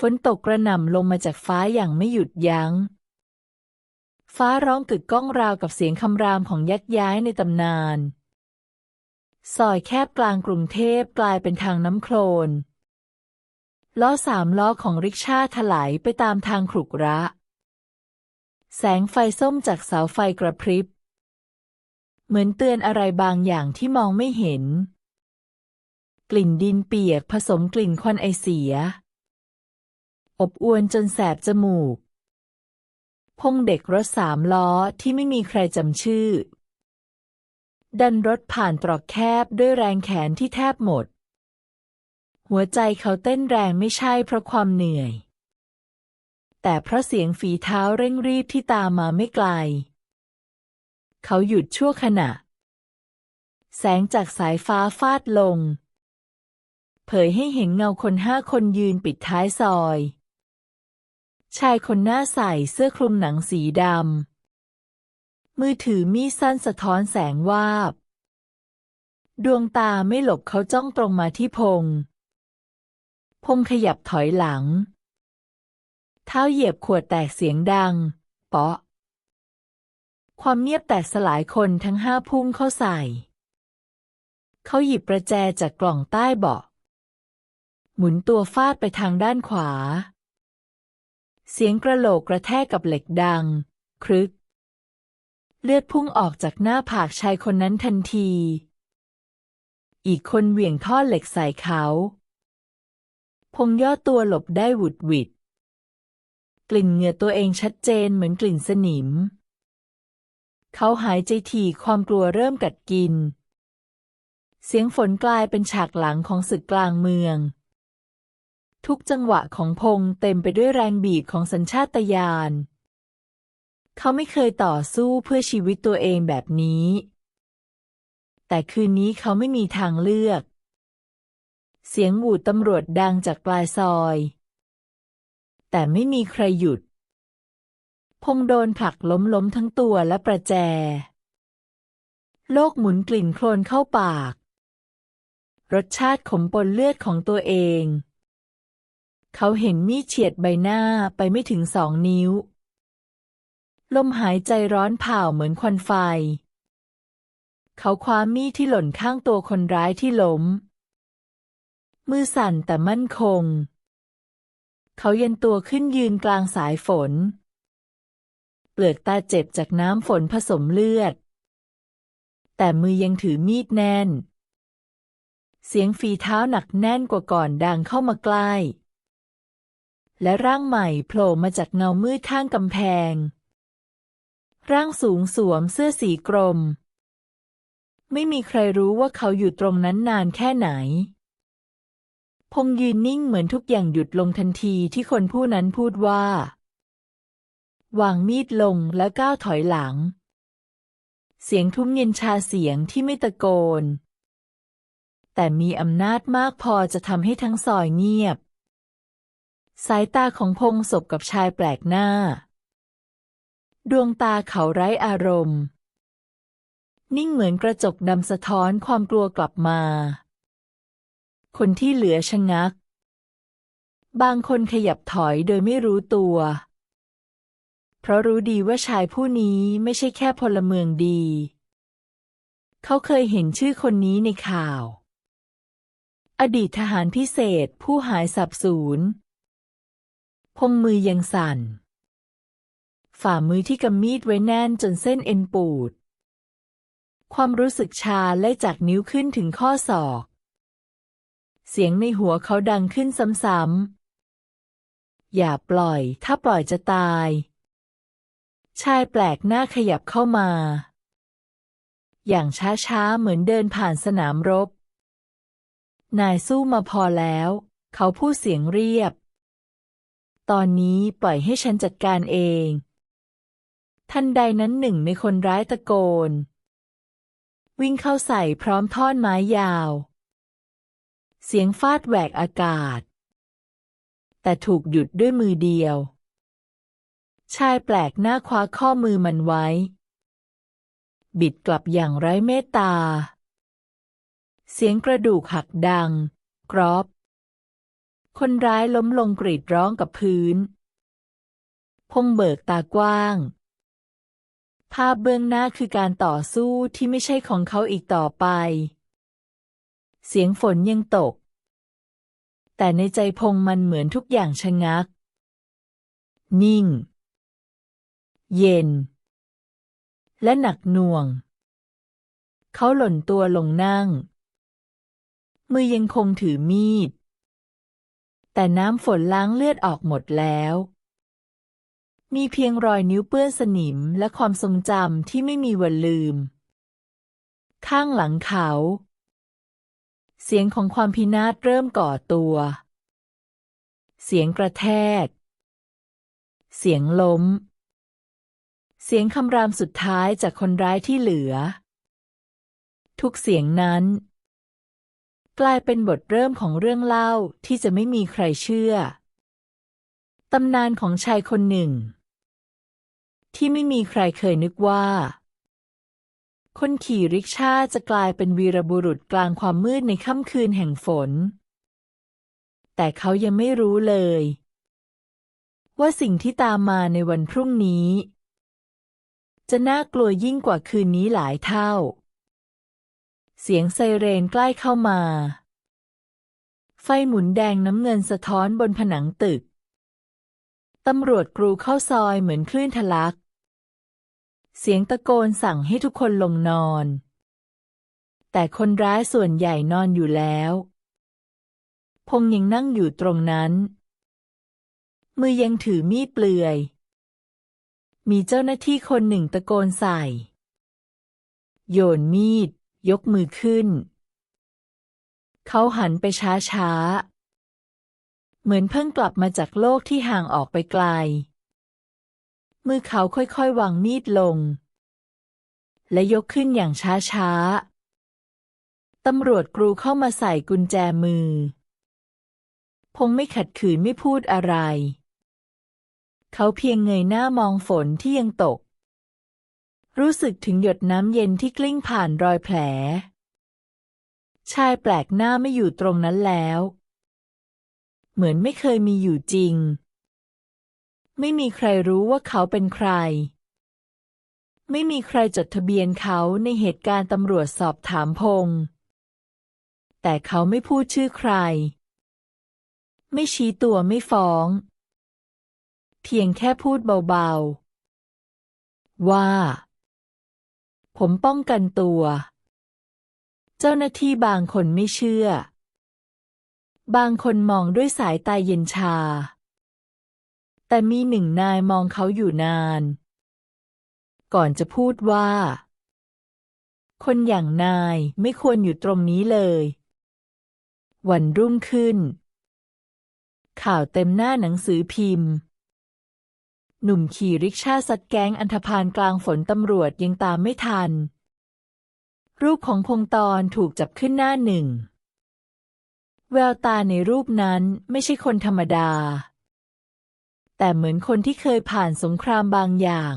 ฝนตกกระหน่ำลงมาจากฟ้าอย่างไม่หยุดยัง้ง ฟ้าร้องกึกก้องราวกับเสียงคำรามของยักษ์ย้ายในตำนาน ซอยแคบกลางกรุงเทพกลายเป็นทางน้ำโคลน ล้อสามล้อของริกชาถลายไปตามทางขรุกระ แสงไฟส้มจากเสาไฟกระพริบ เหมือนเตือนอะไรบางอย่างที่มองไม่เห็น กลิ่นดินเปียกผสมกลิ่นควันไอเสีย อบอวนจนแสบจมูก พงเด็กรถสามล้อที่ไม่มีใครจำชื่อ ดันรถผ่านตรอกแคบด้วยแรงแขนที่แทบหมด หัวใจเขาเต้นแรงไม่ใช่เพราะความเหนื่อย แต่เพราะเสียงฝีเท้าเร่งรีบที่ตามมาไม่ไกล เขาหยุดชั่วขณะ แสงจากสายฟ้าฟาดลงเผยให้เห็นเงาคนห้าคนยืนปิดท้ายซอย ชายคนหน้าใส่เสื้อคลุมหนังสีดำ มือถือมีดสั้นสะท้อนแสงวาบ ดวงตาไม่หลบเขาจ้องตรงมาที่พง พงขยับถอยหลัง เท้าเหยียบขวดแตกเสียงดัง เปาะ ความเงียบแตกสลายคนทั้งห้าพุ่งเข้าใส่ เขาหยิบประแจจากกล่องใต้เบาะ หมุนตัวฟาดไปทางด้านขวา เสียงกระโหลกกระแทกกับเหล็กดัง ครึก เลือดพุ่งออกจากหน้าผากชายคนนั้นทันที อีกคนเหวี่ยงท่อเหล็กใส่เขา พงย่อตัวหลบได้หวุดหวิด กลิ่นเหงื่อตัวเองชัดเจนเหมือนกลิ่นสนิม เขาหายใจถี่ความกลัวเริ่มกัดกิน เสียงฝนกลายเป็นฉากหลังของศึกกลางเมือง ทุกจังหวะของพงเต็มไปด้วยแรงบีบของสัญชาตญาณ เขาไม่เคยต่อสู้เพื่อชีวิตตัวเองแบบนี้ แต่คืนนี้เขาไม่มีทางเลือก เสียงหวูดตำรวจดังจากปลายซอย แต่ไม่มีใครหยุด พงโดนผลักล้มล้มทั้งตัวและประแจ โลกหมุนกลิ่นโคลนเข้าปาก รสชาติขมปนเลือดของตัวเอง เขาเห็นมีดเฉียดใบหน้าไปไม่ถึงสองนิ้ว ลมหายใจร้อนเผาเหมือนควันไฟ เขาคว้ามีดที่หล่นข้างตัวคนร้ายที่ล้ม มือสั่นแต่มั่นคง เขาเยันตัวขึ้นยืนกลางสายฝน เปลือกตาเจ็บจากน้ำฝนผสมเลือด แต่มือยังถือมีดแน่น เสียงฝีเท้าหนักแน่นกว่าก่อนดังเข้ามาใกล้ และร่างใหม่โผล่มาจากเงามืดข้างกำแพง ร่างสูงสวมเสื้อสีกรม ไม่มีใครรู้ว่าเขาอยู่ตรงนั้นนานแค่ไหน พงยืนนิ่งเหมือนทุกอย่างหยุดลงทันทีที่คนผู้นั้นพูดว่า วางมีดลงแล้วก้าวถอยหลัง เสียงทุ้มเย็นชาเสียงที่ไม่ตะโกน แต่มีอำนาจมากพอจะทำให้ทั้งซอยเงียบ สายตาของพงศบกับชายแปลกหน้า ดวงตาเขาไร้อารมณ์ นิ่งเหมือนกระจกดำสะท้อนความกลัวกลับมา คนที่เหลือชะงัก บางคนขยับถอยโดยไม่รู้ตัว เพราะรู้ดีว่าชายผู้นี้ไม่ใช่แค่พลเมืองดี เขาเคยเห็นชื่อคนนี้ในข่าว อดีตทหารพิเศษผู้หายสับสูญ พงมือยังสั่น ฝ่ามือที่กำมีดไว้แน่นจนเส้นเอ็นปูด ความรู้สึกชาไล่จากนิ้วขึ้นถึงข้อศอก เสียงในหัวเขาดังขึ้นซ้ำๆ อย่าปล่อย ถ้าปล่อยจะตาย ชายแปลกหน้าขยับเข้ามา อย่างช้าๆ เหมือนเดินผ่านสนามรบ นายสู้มาพอแล้ว เขาพูดเสียงเรียบ ตอนนี้ปล่อยให้ฉันจัดการเอง ทันใดนั้นหนึ่งในคนร้ายตะโกน วิ่งเข้าใส่พร้อมท่อนไม้ยาว เสียงฟาดแหวกอากาศ แต่ถูกหยุดด้วยมือเดียว ชายแปลกหน้าคว้าข้อมือมันไว้ บิดกลับอย่างไร้เมตตา เสียงกระดูกหักดัง กรอบ คนร้ายล้มลงกรีดร้องกับพื้น พงเบิกตากว้าง ภาพเบื้องหน้าคือการต่อสู้ที่ไม่ใช่ของเขาอีกต่อไป เสียงฝนยังตก แต่ในใจพงมันเหมือนทุกอย่างชะงัก นิ่ง เย็น และหนักหน่วง เขาหล่นตัวลงนั่ง มือยังคงถือมีด แต่น้ำฝนล้างเลือดออกหมดแล้ว มีเพียงรอยนิ้วเปื้อนสนิมและความทรงจำที่ไม่มีวันลืม ข้างหลังเขา เสียงของความพินาศเริ่มก่อตัว เสียงกระแทก เสียงล้ม เสียงคำรามสุดท้ายจากคนร้ายที่เหลือ ทุกเสียงนั้น กลายเป็นบทเริ่มของเรื่องเล่าที่จะไม่มีใครเชื่อ ตำนานของชายคนหนึ่ง ที่ไม่มีใครเคยนึกว่า คนขี่ริกชาจะกลายเป็นวีรบุรุษกลางความมืดในค่ำคืนแห่งฝน แต่เขายังไม่รู้เลย ว่าสิ่งที่ตามมาในวันพรุ่งนี้ จะน่ากลัวยิ่งกว่าคืนนี้หลายเท่า เสียงไซเรนใกล้เข้ามา ไฟหมุนแดงน้ำเงินสะท้อนบนผนังตึก ตำรวจกรูเข้าซอยเหมือนคลื่นทะลัก เสียงตะโกนสั่งให้ทุกคนลงนอน แต่คนร้ายส่วนใหญ่นอนอยู่แล้ว พงยังนั่งอยู่ตรงนั้น มือยังถือมีดเปลือย มีเจ้าหน้าที่คนหนึ่งตะโกนใส่ โยนมีด ยกมือขึ้น เขาหันไปช้าๆเหมือนเพิ่งกลับมาจากโลกที่ห่างออกไปไกล มือเขาค่อยๆวางมีดลง และยกขึ้นอย่างช้าๆตำรวจกรูเข้ามาใส่กุญแจมือ พงไม่ขัดขืนไม่พูดอะไร เขาเพียงเงยหน้ามองฝนที่ยังตก รู้สึกถึงหยดน้ำเย็นที่กลิ้งผ่านรอยแผล ชายแปลกหน้าไม่อยู่ตรงนั้นแล้ว เหมือนไม่เคยมีอยู่จริง ไม่มีใครรู้ว่าเขาเป็นใคร ไม่มีใครจดทะเบียนเขาในเหตุการณ์ตำรวจสอบถามพงษ์แต่เขาไม่พูดชื่อใคร ไม่ชี้ตัวไม่ฟ้อง เพียงแค่พูดเบาๆว่า ผมป้องกันตัว เจ้าหน้าที่บางคนไม่เชื่อ บางคนมองด้วยสายตาเย็นชา แต่มีหนึ่งนายมองเขาอยู่นาน ก่อนจะพูดว่า คนอย่างนายไม่ควรอยู่ตรงนี้เลย วันรุ่งขึ้น ข่าวเต็มหน้าหนังสือพิมพ์ หนุ่มขี่ริกชาซัดแก๊งอันธพาลกลางฝนตำรวจยังตามไม่ทัน รูปของพงตอนถูกจับขึ้นหน้าหนึ่ง แววตาในรูปนั้นไม่ใช่คนธรรมดา แต่เหมือนคนที่เคยผ่านสงครามบางอย่าง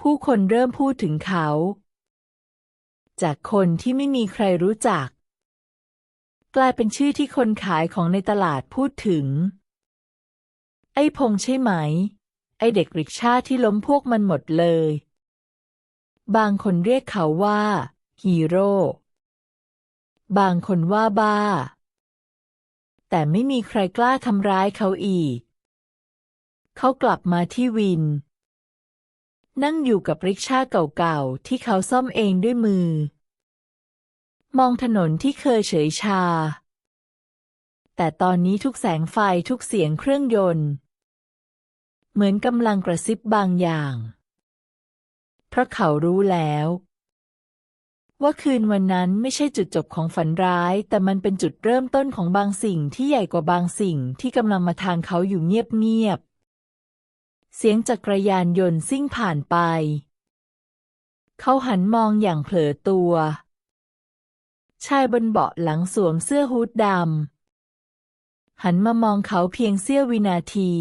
ผู้คนเริ่มพูดถึงเขา จากคนที่ไม่มีใครรู้จัก กลายเป็นชื่อที่คนขายของในตลาดพูดถึง ไอ้พงใช่ไหม ไอ้เด็กริกชาที่ล้มพวกมันหมดเลย บางคนเรียกเขาว่า ฮีโร่ บางคนว่าบ้า แต่ไม่มีใครกล้าทำร้ายเขาอีก เขากลับมาที่วิน นั่งอยู่กับริกชาเก่าๆ ที่เขาซ่อมเองด้วยมือ มองถนนที่เคยเฉยชาแต่ตอนนี้ทุกแสงไฟทุกเสียงเครื่องยนต์ เหมือนกำลังกระซิบบางอย่าง เพราะเขารู้แล้ว ว่าคืนวันนั้นไม่ใช่จุดจบของฝันร้าย แต่มันเป็นจุดเริ่มต้นของบางสิ่งที่ใหญ่กว่าบางสิ่งที่กำลังมาทางเขาอยู่เงียบๆ เสียงจักรยานยนต์ซิ่งผ่านไป เขาหันมองอย่างเผลอตัว ชายบนเบาะหลังสวมเสื้อฮูดดำหันมามองเขาเพียงเสี้ยววินาที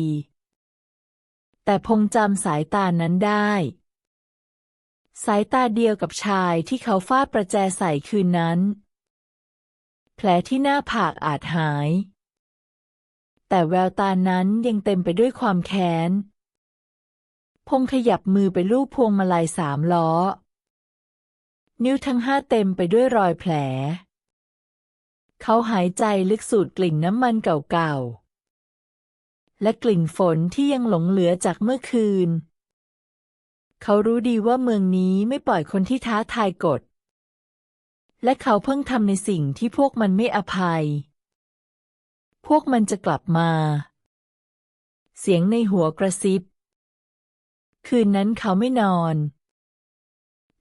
แต่พงจำสายตานั้นได้ สายตาเดียวกับชายที่เขาฟาดประแจใส่คืนนั้น แผลที่หน้าผากอาจหาย แต่แววตานั้นยังเต็มไปด้วยความแค้น พงขยับมือไปลูบพวงมาลัยสามล้อ นิ้วทั้งห้าเต็มไปด้วยรอยแผล เขาหายใจลึกสูดกลิ่นน้ำมันเก่าๆ และกลิ่นฝนที่ยังหลงเหลือจากเมื่อคืน เขารู้ดีว่าเมืองนี้ไม่ปล่อยคนที่ท้าทายกฎ และเขาเพิ่งทำในสิ่งที่พวกมันไม่อภัย พวกมันจะกลับมา เสียงในหัวกระซิบ คืนนั้นเขาไม่นอน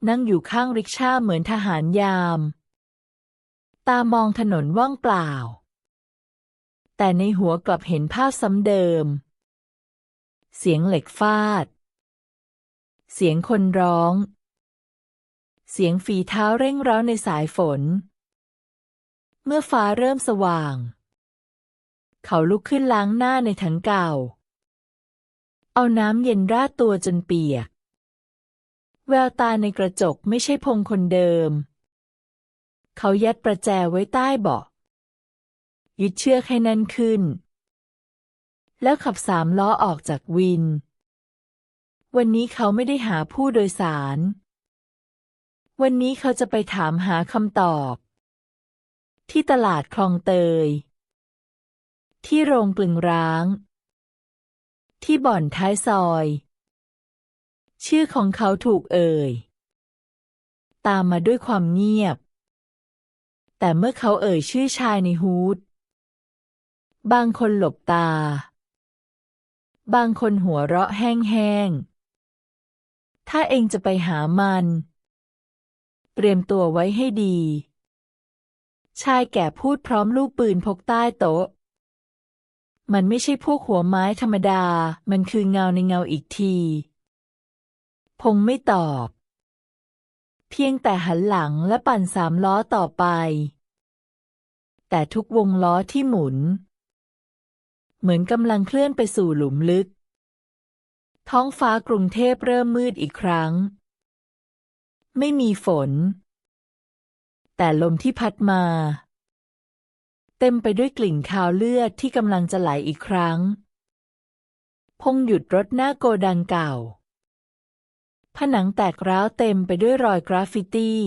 นั่งอยู่ข้างริกชาเหมือนทหารยาม ตามองถนนว่างเปล่า แต่ในหัวกลับเห็นภาพซ้ำเดิม เสียงเหล็กฟาด เสียงคนร้อง เสียงฝีเท้าเร่งร้าวในสายฝน เมื่อฟ้าเริ่มสว่าง เขาลุกขึ้นล้างหน้าในถังเก่า เอาน้ำเย็นราดตัวจนเปียก แววตาในกระจกไม่ใช่พงคนเดิม เขายัดประแจไว้ใต้เบาะ ยึดเชือกให้แน่นขึ้น แล้วขับสามล้อออกจากวิน วันนี้เขาไม่ได้หาผู้โดยสาร วันนี้เขาจะไปถามหาคำตอบ ที่ตลาดคลองเตย ที่โรงกลึงร้าง ที่บ่อนท้ายซอย ชื่อของเขาถูกเอ่ย ตามมาด้วยความเงียบแต่เมื่อเขาเอ่ยชื่อชายในฮูด บางคนหลบตา บางคนหัวเราะแห้งๆ ถ้าเองจะไปหามัน เตรียมตัวไว้ให้ดี ชายแก่พูดพร้อมลูกปืนพกใต้โต๊ะ มันไม่ใช่พวกหัวไม้ธรรมดา มันคือเงาในเงาอีกที พงไม่ตอบ เพียงแต่หันหลังและปั่นสามล้อต่อไป แต่ทุกวงล้อที่หมุน เหมือนกำลังเคลื่อนไปสู่หลุมลึก ท้องฟ้ากรุงเทพเริ่มมืดอีกครั้ง ไม่มีฝน แต่ลมที่พัดมา เต็มไปด้วยกลิ่นคาวเลือดที่กำลังจะไหลอีกครั้ง พงหยุดรถหน้าโกดังเก่า ผนังแตกร้าวเต็มไปด้วยรอยกราฟฟิตี้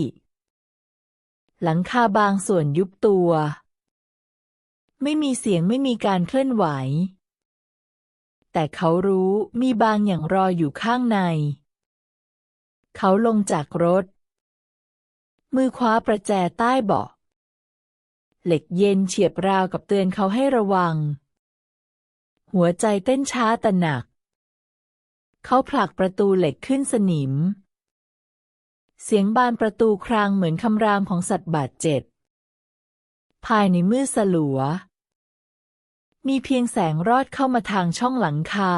หลังคาบางส่วนยุบตัว ไม่มีเสียงไม่มีการเคลื่อนไหว แต่เขารู้มีบางอย่างรออยู่ข้างใน เขาลงจากรถ มือคว้าประแจใต้เบาะ เหล็กเย็นเฉียบราวกับเตือนเขาให้ระวัง หัวใจเต้นช้าแต่หนัก เขาผลักประตูเหล็กขึ้นสนิม เสียงบานประตูครางเหมือนคำรามของสัตว์บาดเจ็บภายในมืดสลัว มีเพียงแสงรอดเข้ามาทางช่องหลังคา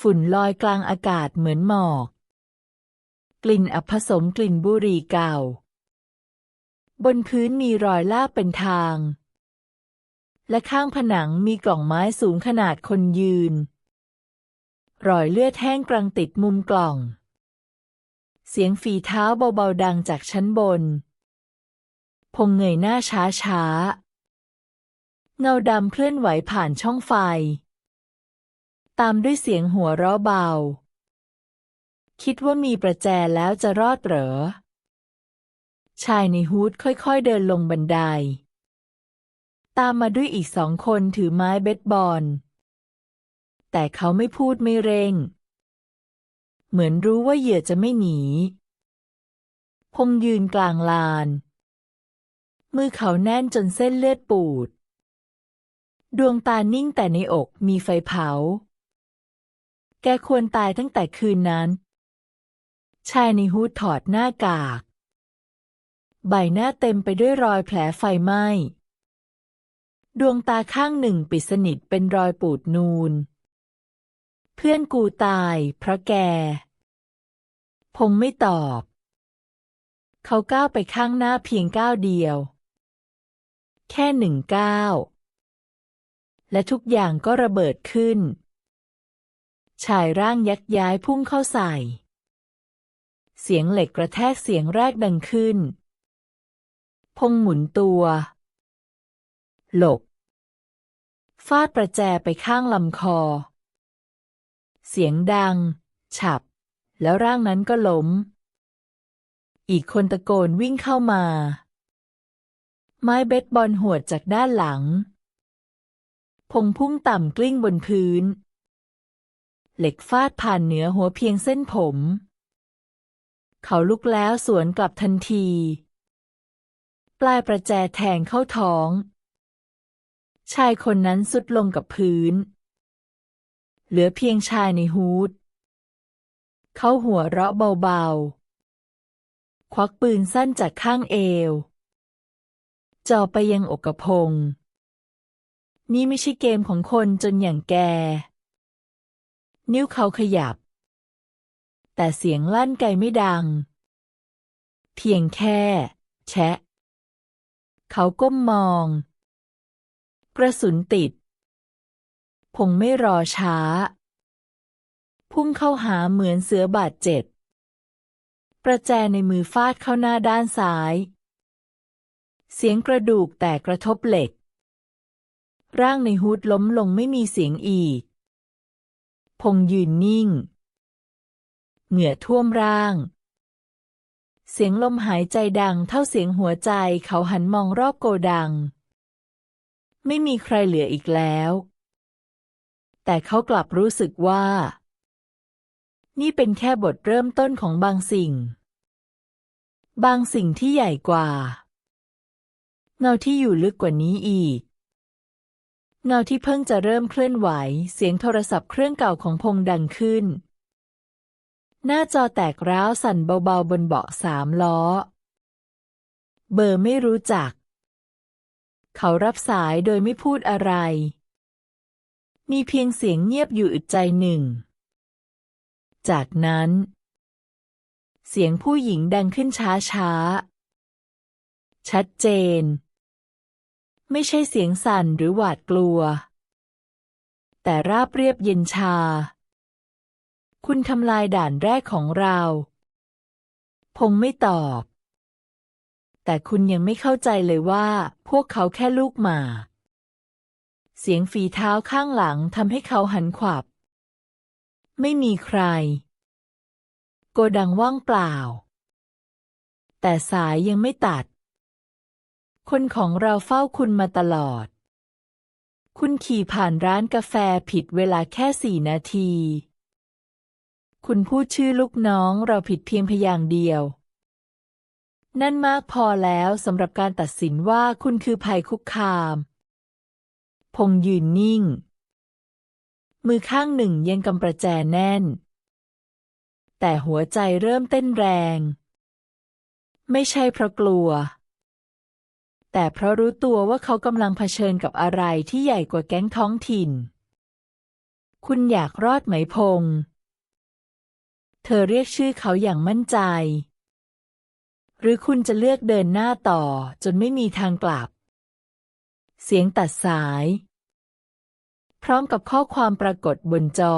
ฝุ่นลอยกลางอากาศเหมือนหมอก กลิ่นอับผสมกลิ่นบุหรี่เก่า บนพื้นมีรอยลากเป็นทาง และข้างผนังมีกล่องไม้สูงขนาดคนยืน รอยเลือดแห้งกรังติดมุมกล่อง เสียงฝีเท้าเบาๆดังจากชั้นบน พงเงยหน้าช้าๆ เงาดำเคลื่อนไหวผ่านช่องไฟ ตามด้วยเสียงหัวเราะเบา คิดว่ามีประแจแล้วจะรอดเหรอ ชายในฮูดค่อยๆเดินลงบันได ตามมาด้วยอีกสองคนถือไม้เบสบอล แต่เขาไม่พูดไม่เร่ง เหมือนรู้ว่าเหยื่อจะไม่หนี พงยืนกลางลานมือเขาแน่นจนเส้นเลือดปูด ดวงตานิ่งแต่ในอกมีไฟเผา แกควรตายตั้งแต่คืนนั้น ชายในฮูดถอดหน้ากาก ใบหน้าเต็มไปด้วยรอยแผลไฟไหม้ ดวงตาข้างหนึ่งปิดสนิทเป็นรอยปูดนูน เพื่อนกูตายเพราะแก พงไม่ตอบ เขาก้าวไปข้างหน้าเพียงก้าวเดียว แค่หนึ่งก้าว และทุกอย่างก็ระเบิดขึ้น ชายร่างยักย้ายพุ่งเข้าใส่ เสียงเหล็กกระแทกเสียงแรกดังขึ้น พงหมุนตัว หลบ ฟาดประแจไปข้างลำคอ เสียงดัง ฉับ แล้วร่างนั้นก็ล้ม อีกคนตะโกนวิ่งเข้ามา ไม้เบสบอลหวดจากด้านหลัง พงพุ่งต่ำกลิ้งบนพื้น เหล็กฟาดผ่านเหนือหัวเพียงเส้นผม เขาลุกแล้วสวนกลับทันที ปลายประแจแทงเข้าท้อง ชายคนนั้นสุดลงกับพื้น เหลือเพียงชายในฮูดเขาหัวเราะเบาๆ ควักปืนสั้นจากข้างเอวจ่อไปยังอกกระพง นี่ไม่ใช่เกมของคนจนอย่างแก นิ้วเขาขยับ แต่เสียงลั่นไกลไม่ดัง เพียงแค่ แชะ เขาก้มมอง กระสุนติดพงไม่รอช้า พุ่งเข้าหาเหมือนเสือบาดเจ็บ ประแจในมือฟาดเข้าหน้าด้านซ้าย เสียงกระดูกแตกกระทบเหล็ก ร่างในฮูดล้มลงไม่มีเสียงอีก พงยืนนิ่ง เหงื่อท่วมร่าง เสียงลมหายใจดังเท่าเสียงหัวใจเขาหันมองรอบโกดัง ไม่มีใครเหลืออีกแล้ว แต่เขากลับรู้สึกว่า นี่เป็นแค่บทเริ่มต้นของบางสิ่ง บางสิ่งที่ใหญ่กว่าเงาที่อยู่ลึกกว่านี้อีก เงาที่เพิ่งจะเริ่มเคลื่อนไหว เสียงโทรศัพท์เครื่องเก่าของพงดังขึ้น หน้าจอแตกร้าวสั่นเบาๆบนเบาะสามล้อ เบอร์ไม่รู้จัก เขารับสายโดยไม่พูดอะไร มีเพียงเสียงเงียบอยู่อึดใจหนึ่ง จากนั้น เสียงผู้หญิงดังขึ้นช้าๆ ชัดเจน ไม่ใช่เสียงสั่นหรือหวาดกลัว แต่ราบเรียบเย็นชา คุณทำลายด่านแรกของเรา พงไม่ตอบ แต่คุณยังไม่เข้าใจเลยว่า พวกเขาแค่ลูกหมา เสียงฝีเท้าข้างหลังทำให้เขาหันขวับ ไม่มีใคร โกดังว่างเปล่า แต่สายยังไม่ตัด คนของเราเฝ้าคุณมาตลอด คุณขี่ผ่านร้านกาแฟผิดเวลาแค่สี่นาที คุณพูดชื่อลูกน้องเราผิดเพียงพยางค์เดียว นั่นมากพอแล้วสำหรับการตัดสินว่าคุณคือภัยคุกคาม พงยืนนิ่ง มือข้างหนึ่งยังกำประแจแน่น แต่หัวใจเริ่มเต้นแรง ไม่ใช่เพราะกลัว แต่เพราะรู้ตัวว่าเขากำลังเผชิญกับอะไรที่ใหญ่กว่าแก๊งท้องถิ่น คุณอยากรอดไหมพงเธอเรียกชื่อเขาอย่างมั่นใจ หรือคุณจะเลือกเดินหน้าต่อจนไม่มีทางกลับ เสียงตัดสาย พร้อมกับข้อความปรากฏบนจอ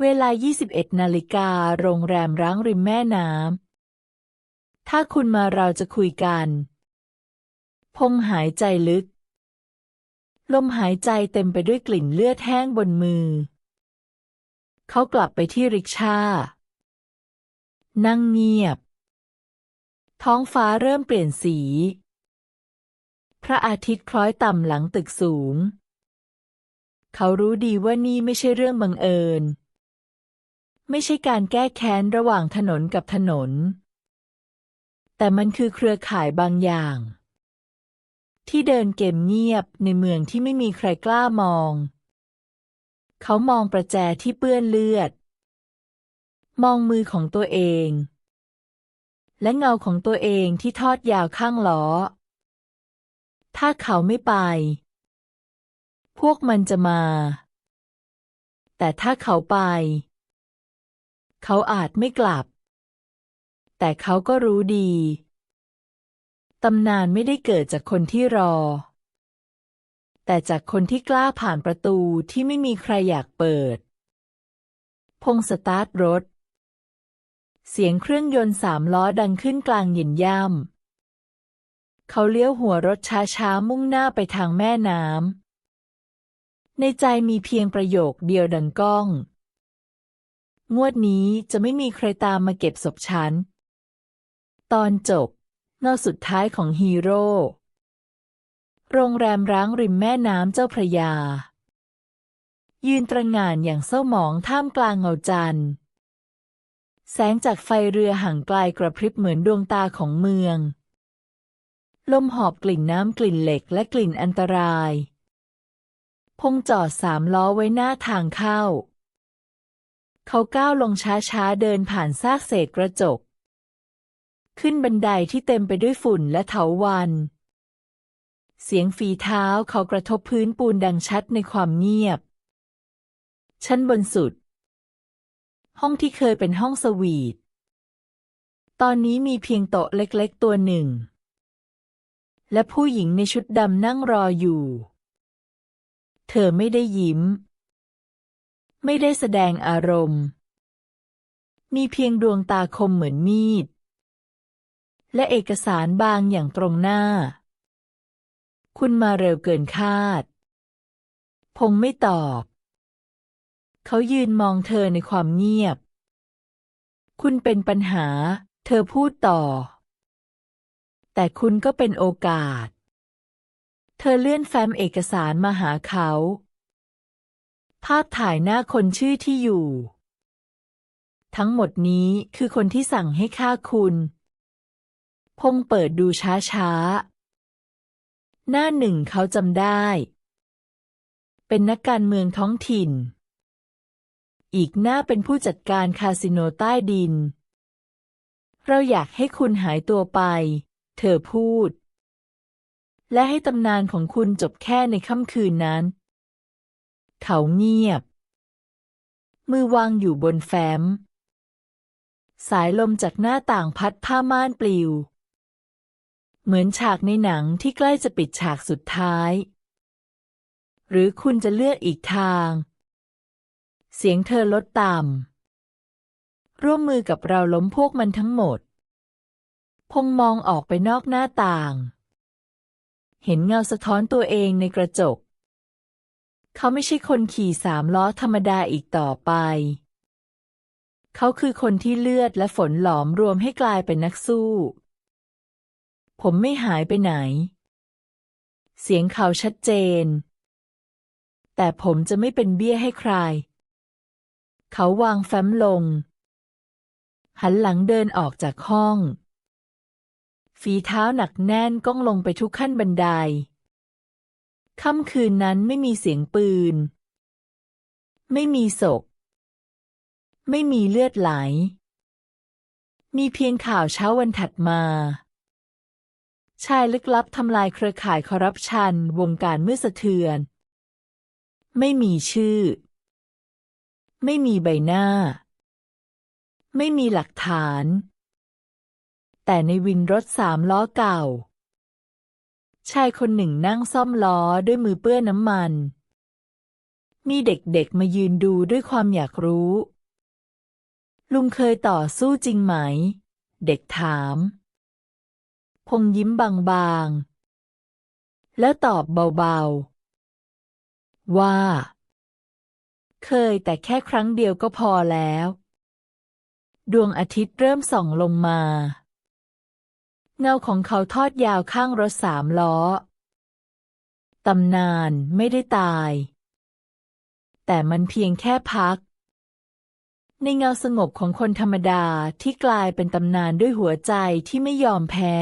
เวลา 21 นาฬิกาโรงแรมร้างริมแม่น้ำถ้าคุณมาเราจะคุยกัน พงหายใจลึก ลมหายใจเต็มไปด้วยกลิ่นเลือดแห้งบนมือ เขากลับไปที่ริกชา นั่งเงียบ ท้องฟ้าเริ่มเปลี่ยนสี พระอาทิตย์คล้อยต่ำหลังตึกสูง เขารู้ดีว่านี่ไม่ใช่เรื่องบังเอิญ ไม่ใช่การแก้แค้นระหว่างถนนกับถนน แต่มันคือเครือข่ายบางอย่าง ที่เดินเกมเงียบในเมืองที่ไม่มีใครกล้ามอง เขามองประแจที่เปื้อนเลือด มองมือของตัวเอง และเงาของตัวเองที่ทอดยาวข้างล้อ ถ้าเขาไม่ไป พวกมันจะมา แต่ถ้าเขาไป เขาอาจไม่กลับ แต่เขาก็รู้ดี ตำนานไม่ได้เกิดจากคนที่รอ แต่จากคนที่กล้าผ่านประตูที่ไม่มีใครอยากเปิด พงสตาร์ทรถ เสียงเครื่องยนต์สามล้อดังขึ้นกลางหยินย่ำเขาเลี้ยวหัวรถช้าๆ มุ่งหน้าไปทางแม่น้ำ ในใจมีเพียงประโยคเดียวดังก้อง งวดนี้จะไม่มีใครตามมาเก็บศพฉัน ตอนจบ เงาสุดท้ายของฮีโร่ โรงแรมร้างริมแม่น้ำเจ้าพระยา ยืนตระงานอย่างเศร้าหมองท่ามกลางเงาจันทร์ แสงจากไฟเรือห่างไกลกระพริบเหมือนดวงตาของเมือง ลมหอบกลิ่นน้ำกลิ่นเหล็กและกลิ่นอันตราย พงจอดสามล้อไว้หน้าทางเข้า เขาก้าวลงช้าๆเดินผ่านซากเศษกระจก ขึ้นบันไดที่เต็มไปด้วยฝุ่นและเถาวัน เสียงฝีเท้าเขากระทบพื้นปูนดังชัดในความเงียบ ชั้นบนสุด ห้องที่เคยเป็นห้องสวีท ตอนนี้มีเพียงโต๊ะเล็กๆตัวหนึ่ง และผู้หญิงในชุดดำนั่งรออยู่ เธอไม่ได้ยิ้ม ไม่ได้แสดงอารมณ์ มีเพียงดวงตาคมเหมือนมีด และเอกสารบางอย่างตรงหน้า คุณมาเร็วเกินคาด พงไม่ตอบ เขายืนมองเธอในความเงียบ คุณเป็นปัญหา เธอพูดต่อ แต่คุณก็เป็นโอกาส เธอเลื่อนแฟ้มเอกสารมาหาเขา ภาพถ่ายหน้าคนชื่อที่อยู่ ทั้งหมดนี้คือคนที่สั่งให้ฆ่าคุณ พงเปิดดูช้าๆหน้าหนึ่งเขาจำได้ เป็นนักการเมืองท้องถิ่น อีกหน้าเป็นผู้จัดการคาสิโนใต้ดิน เราอยากให้คุณหายตัวไป เธอพูด และให้ตำนานของคุณจบแค่ในค่ำคืนนั้น เขาเงียบ มือวางอยู่บนแฟ้มสายลมจากหน้าต่างพัดผ้าม่านปลิว เหมือนฉากในหนังที่ใกล้จะปิดฉากสุดท้าย หรือคุณจะเลือกอีกทาง เสียงเธอลดต่ำ ร่วมมือกับเราล้มพวกมันทั้งหมด พงมองออกไปนอกหน้าต่าง เห็นเงาสะท้อนตัวเองในกระจก เขาไม่ใช่คนขี่สามล้อธรรมดาอีกต่อไป เขาคือคนที่เลือดและฝนหลอมรวมให้กลายเป็นนักสู้ ผมไม่หายไปไหน เสียงเขาชัดเจน แต่ผมจะไม่เป็นเบี้ยให้ใคร เขาวางแฟ้มลง หันหลังเดินออกจากห้อง ฝีเท้าหนักแน่นก้องลงไปทุกขั้นบันได ค่ำคืนนั้นไม่มีเสียงปืน ไม่มีศพ ไม่มีเลือดไหล มีเพียงข่าวเช้าวันถัดมา ชายลึกลับทำลายเครือข่ายคอร์รัปชัน วงการมืดสะเทือน ไม่มีชื่อ ไม่มีใบหน้า ไม่มีหลักฐาน แต่ในวินรถสามล้อเก่า ชายคนหนึ่งนั่งซ่อมล้อด้วยมือเปื้อนน้ำมัน มีเด็กๆมายืนดูด้วยความอยากรู้ ลุงเคยต่อสู้จริงไหม เด็กถาม พงยิ้มบางๆ แล้วตอบเบาๆ ว่า เคยแต่แค่ครั้งเดียวก็พอแล้ว ดวงอาทิตย์เริ่มส่องลงมา เงาของเขาทอดยาวข้างรถสามล้อ ตำนานไม่ได้ตาย แต่มันเพียงแค่พักในเงาสงบของคนธรรมดาที่กลายเป็นตำนานด้วยหัวใจที่ไม่ยอมแพ้